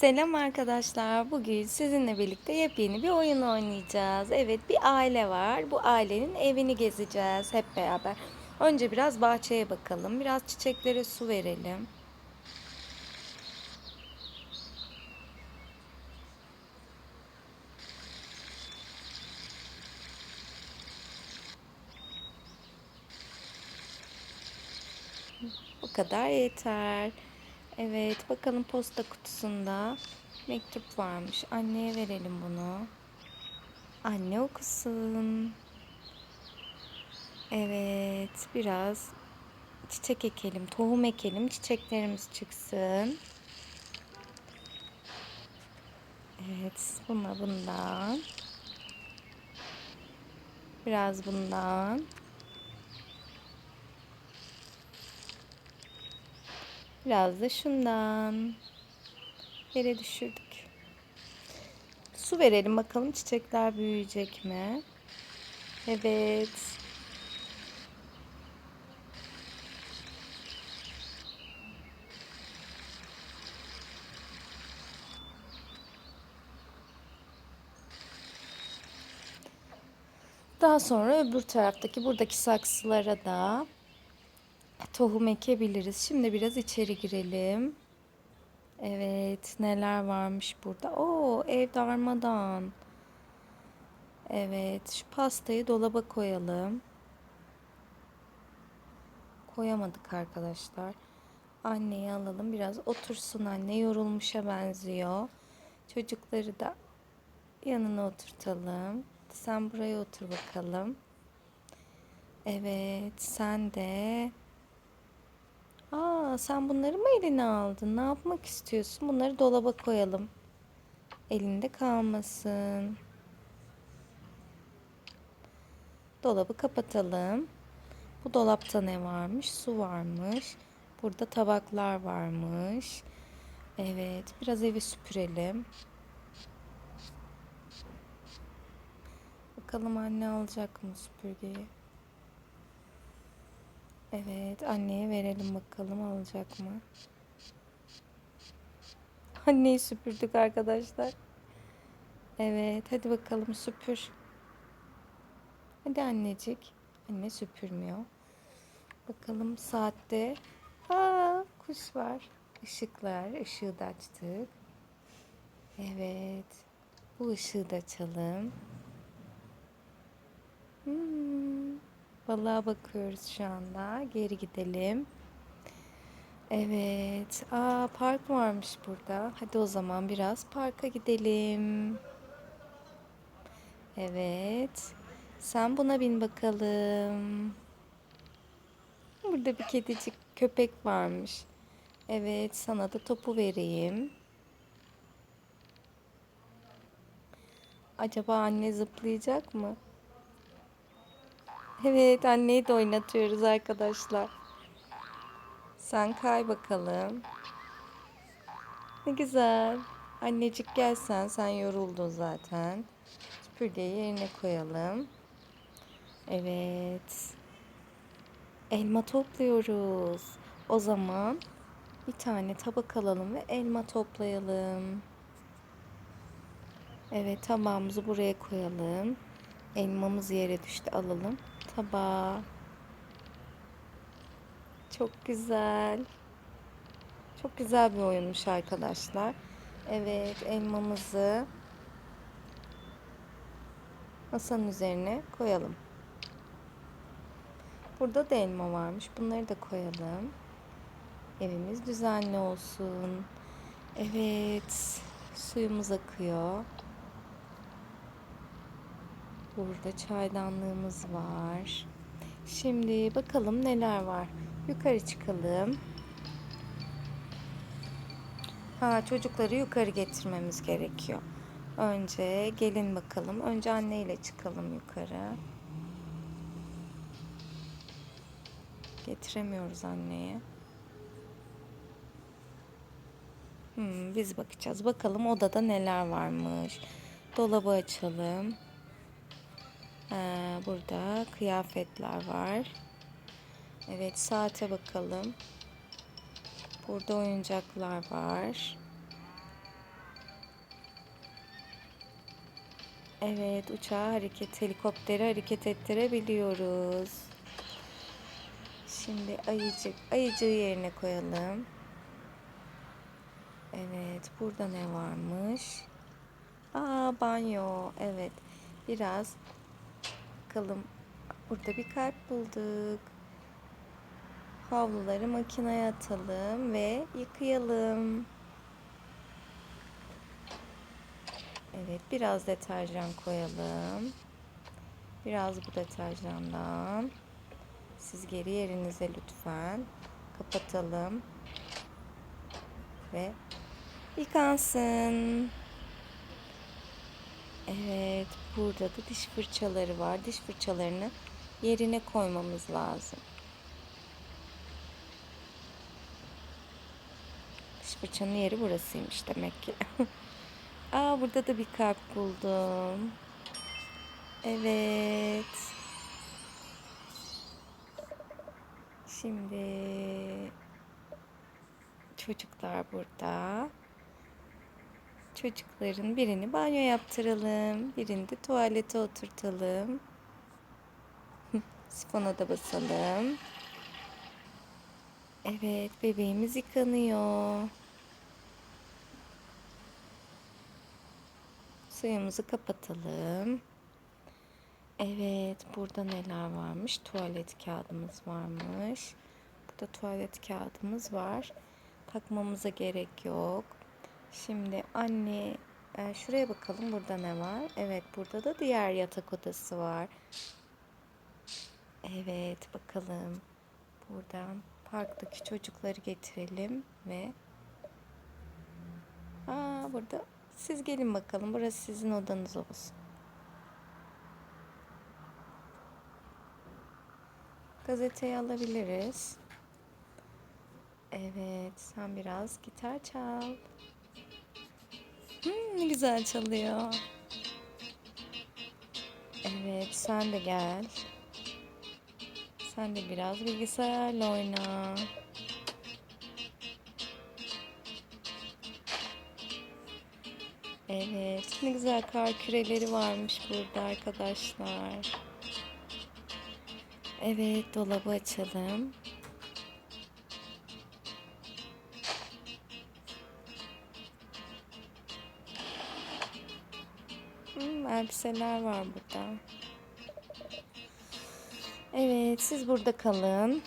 Selam arkadaşlar. Bugün sizinle birlikte yepyeni bir oyun oynayacağız. Evet, bir aile var. Bu ailenin evini gezeceğiz hep beraber. Önce biraz bahçeye bakalım. Biraz çiçeklere su verelim. Bu kadar yeter. Evet, bakalım posta kutusunda mektup varmış. Anneye verelim bunu. Anne okusun. Evet, biraz çiçek ekelim, tohum ekelim, çiçeklerimiz çıksın. Evet, buna bundan. Biraz bundan. Biraz da şundan. Yere düşürdük. Su verelim bakalım çiçekler büyüyecek mi? Evet. Daha sonra öbür taraftaki buradaki saksılara da tohum ekebiliriz. Şimdi biraz içeri girelim. Evet, neler varmış burada? Oo, ev darmadan. Evet, şu pastayı dolaba koyalım. Koyamadık arkadaşlar. Anneyi alalım. Biraz otursun anne. Yorulmuşa benziyor. Çocukları da yanına oturtalım. Sen buraya otur bakalım. Evet, sen de Aa, sen bunları mı eline aldın? Ne yapmak istiyorsun? Bunları dolaba koyalım. Elinde kalmasın. Dolabı kapatalım. Bu dolapta ne varmış? Su varmış. Burada tabaklar varmış. Evet, biraz evi süpürelim. Bakalım anne alacak mı süpürgeyi? Evet, anneye verelim bakalım alacak mı? Anneyi süpürdük arkadaşlar. Evet, hadi bakalım süpür. Hadi annecik. Anne süpürmüyor. Bakalım saatte. Aa, kuş var. Işıklar, ışığı da açtık. Evet. Bu ışığı da açalım. Hmm. Balığa bakıyoruz şu anda. Geri gidelim. Evet. Aa park varmış burada. Hadi o zaman biraz parka gidelim. Evet. Sen buna bin bakalım. Burada bir kedicik köpek varmış. Evet, sana da topu vereyim. Acaba anne zıplayacak mı? Evet anneyi de oynatıyoruz arkadaşlar. Sen kay bakalım. Ne güzel. Annecik gelsen sen yoruldun zaten. Süpürgeyi yerine koyalım. Evet. Elma topluyoruz. O zaman bir tane tabak alalım ve elma toplayalım. Evet tabağımızı buraya koyalım. Elmamız yere düştü alalım tabağı. Çok güzel. Çok güzel bir oyunmuş arkadaşlar. Evet elmamızı masanın üzerine koyalım. Burada da elma varmış. Bunları da koyalım. Evimiz düzenli olsun. Evet. Suyumuz akıyor. Burada çaydanlığımız var. Şimdi bakalım neler var. Yukarı çıkalım. Ha çocukları yukarı getirmemiz gerekiyor. Önce gelin bakalım. Önce anneyle çıkalım yukarı. Getiremiyoruz anneye. Hmm, biz bakacağız. Bakalım odada neler varmış. Dolabı açalım. Ee, burada kıyafetler var. Evet saate bakalım. Burada oyuncaklar var. Evet uçağı hareket, helikopteri hareket ettirebiliyoruz. Şimdi ayıcık, ayıcığı yerine koyalım. Evet burada ne varmış? Aa banyo. Evet biraz bakalım. Burada bir kalp bulduk. Havluları makineye atalım ve yıkayalım. Evet, biraz deterjan koyalım. Biraz bu deterjandan. Siz geri yerinize lütfen. Kapatalım. Ve yıkansın. Evet, burada da diş fırçaları var. Diş fırçalarını yerine koymamız lazım. Diş fırçanın yeri burasıymış demek ki. Aa burada da bir kalp buldum. Evet. Şimdi çocuklar burada. Çocukların birini banyo yaptıralım. Birini de tuvalete oturtalım. Sifona da basalım. Evet, bebeğimiz yıkanıyor. Suyumuzu kapatalım. Evet, burada neler varmış? Tuvalet kağıdımız varmış. Burada tuvalet kağıdımız var. Takmamıza gerek yok. Şimdi anne, e, şuraya bakalım burada ne var? Evet, burada da diğer yatak odası var. Evet, bakalım. Buradan parktaki çocukları getirelim ve Aa, burada siz gelin bakalım. Burası sizin odanız olsun. Gazeteyi alabiliriz. Evet, sen biraz gitar çal. Hmm, ne güzel çalıyor. Evet, sen de gel. Sen de biraz bilgisayarla oyna. Evet, ne güzel kar küreleri varmış burada arkadaşlar. Evet, dolabı açalım. Elbiseler var burada. Evet, siz burada kalın.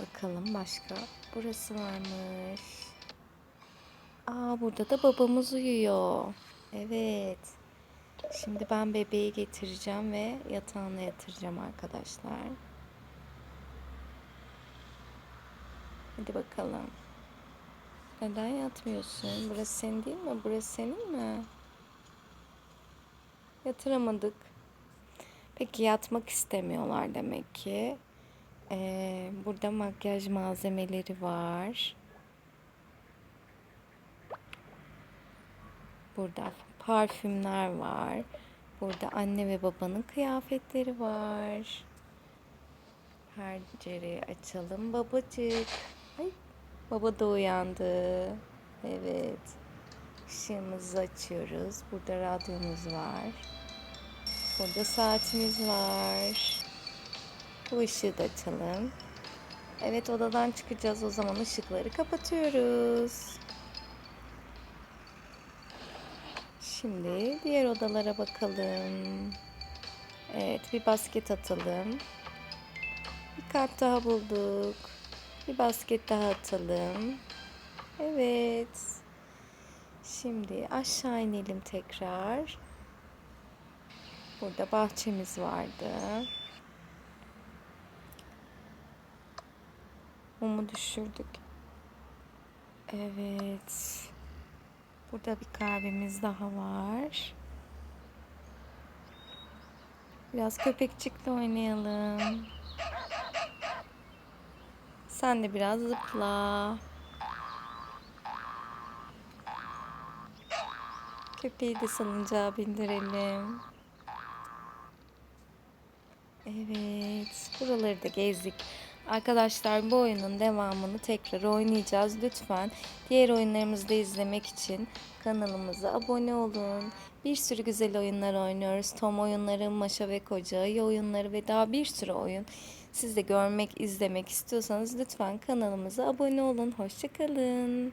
Bakalım başka. Burası varmış. Aa, burada da babamız uyuyor. Evet. Şimdi ben bebeği getireceğim ve yatağına yatıracağım arkadaşlar. Hadi bakalım. Neden yatmıyorsun? Burası senin değil mi? Burası senin mi? Yatıramadık. Peki yatmak istemiyorlar demek ki. Ee, burada makyaj malzemeleri var. Burada parfümler var. Burada anne ve babanın kıyafetleri var. Pencereyi açalım babacık. Ay, baba da uyandı. Evet. Işığımızı açıyoruz. Burada radyomuz var. Burada saatimiz var. Bu ışığı da açalım. Evet odadan çıkacağız o zaman ışıkları kapatıyoruz. Şimdi diğer odalara bakalım. Evet bir basket atalım. Bir kart daha bulduk. Bir basket daha atalım. Evet. Şimdi aşağı inelim tekrar. Burada bahçemiz vardı. Mumu düşürdük. Evet. Burada bir kahvemiz daha var. Biraz köpekçikle oynayalım. Sen de biraz zıpla. Köpeği de salıncağa bindirelim. Evet, buraları da gezdik. Arkadaşlar bu oyunun devamını tekrar oynayacağız. Lütfen diğer oyunlarımızı da izlemek için kanalımıza abone olun. Bir sürü güzel oyunlar oynuyoruz. Tom oyunları, Maşa ve Koca Ayı oyunları ve daha bir sürü oyun. Siz de görmek, izlemek istiyorsanız lütfen kanalımıza abone olun. Hoşçakalın.